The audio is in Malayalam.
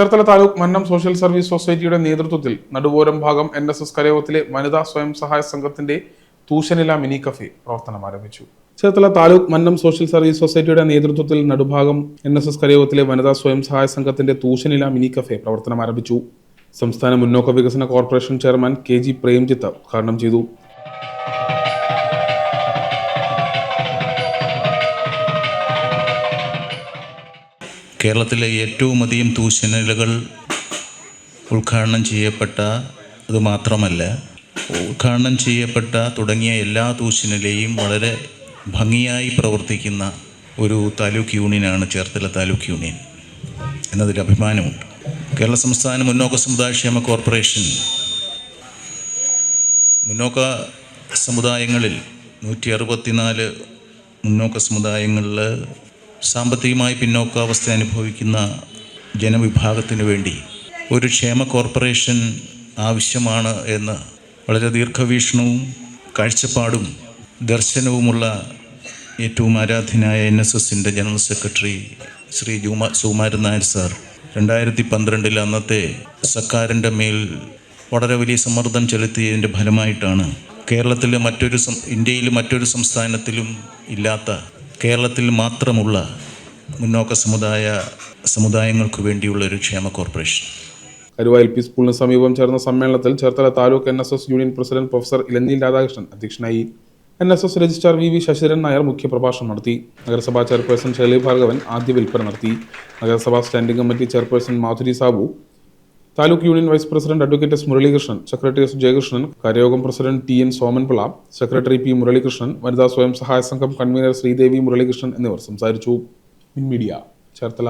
ചേർത്തല താലൂക്ക് മന്നം സോഷ്യൽ സർവീസ് സൊസൈറ്റിയുടെ നേതൃത്വത്തിൽ നടുവോരം ഭാഗം എൻ എസ് എസ് കരയോഗത്തിലെ വനിതാ സ്വയം സഹായ സംഘത്തിന്റെ തൂശനില മിനി കഫേ പ്രവർത്തനം ആരംഭിച്ചു. ചേർത്തല താലൂക്ക് മന്നം സോഷ്യൽ സർവീസ് സൊസൈറ്റിയുടെ നേതൃത്വത്തിൽ നടുഭാഗം എൻ എസ് എസ് കരയോഗത്തിലെ വനിതാ സ്വയം സഹായ സംഘത്തിന്റെ തൂശനില മിനി കഫേ പ്രവർത്തനം ആരംഭിച്ചു. സംസ്ഥാന മുന്നോക്ക വികസന corporation chairman K G Premjith ഉദ്ഘാടനം ചെയ്തു. കേരളത്തിലെ ഏറ്റവും അധികം തൂശനിലകൾ ഉദ്ഘാടനം ചെയ്യപ്പെട്ട അത് മാത്രമല്ല ഉദ്ഘാടനം ചെയ്യപ്പെട്ട തുടങ്ങിയ എല്ലാ തൂശനിലയും വളരെ ഭംഗിയായി പ്രവർത്തിക്കുന്ന ഒരു താലൂക്ക് യൂണിയനാണ് ചേർത്തല താലൂക്ക് യൂണിയൻ എന്നതിൽ അഭിമാനമുണ്ട്. കേരള സംസ്ഥാന മുന്നോക്ക സമുദായക്ഷേമ കോർപ്പറേഷൻ മുന്നോക്ക സമുദായങ്ങളിൽ നൂറ്റി അറുപത്തിനാല് മുന്നോക്ക സമുദായങ്ങളിൽ സാമ്പത്തികമായി പിന്നോക്കാവസ്ഥ അനുഭവിക്കുന്ന ജനവിഭാഗത്തിന് വേണ്ടി ഒരു ക്ഷേമ കോർപ്പറേഷൻ ആവശ്യമാണ് എന്ന് വളരെ ദീർഘവീക്ഷണവും കാഴ്ചപ്പാടും ദർശനവുമുള്ള ഏറ്റവും ആരാധ്യനായ എൻ എസ് എസിന്റെ ജനറൽ സെക്രട്ടറി ശ്രീ ജുമാ സുകുമാരൻ നായർ സാർ രണ്ടായിരത്തി പന്ത്രണ്ടിൽ അന്നത്തെ സർക്കാരിന്റെ മേൽ വളരെ വലിയ സമ്മർദ്ദം ചെലുത്തിയതിന്റെ ഫലമായിട്ടാണ് കേരളത്തിലെ മറ്റൊരു ഇന്ത്യയിലെ മറ്റൊരു സംസ്ഥാനത്തിലും ഇല്ലാത്ത കേരളത്തിൽ മാത്രമുള്ള മുന്നോക്ക സമുദായ സമുദായങ്ങൾക്ക് വേണ്ടിയുള്ള ഒരു ക്ഷേമ കോർപ്പറേഷൻ. കരുവ എൽ പി സ്കൂളിന് സമീപം ചേർന്ന സമ്മേളനത്തിൽ Cherthala taluk N S S union president professor Elanjil Radhakrishnan അധ്യക്ഷനായി. N S S registrar V V Sasidharan Nair മുഖ്യപ്രഭാഷണം നടത്തി. നഗരസഭാ ചെയർപേഴ്സൺ ശൈലി ഭാർഗവൻ ആദ്യ വിൽപ്പന നടത്തി. നഗരസഭാ standing committee chairperson Madhuri Sabu taluk union vice president advocate S Muralikrishnan secretary S Jayakrishnan കരയോഗം president T N Somanpillai secretary P Muralikrishnan വനിതാ സ്വയം സഹായ സംഘം കൺവീനർ ശ്രീദേവി മുരളീകൃഷ്ണൻ എന്നിവർ സംസാരിച്ചു. മീഡിയ ചേർത്തല.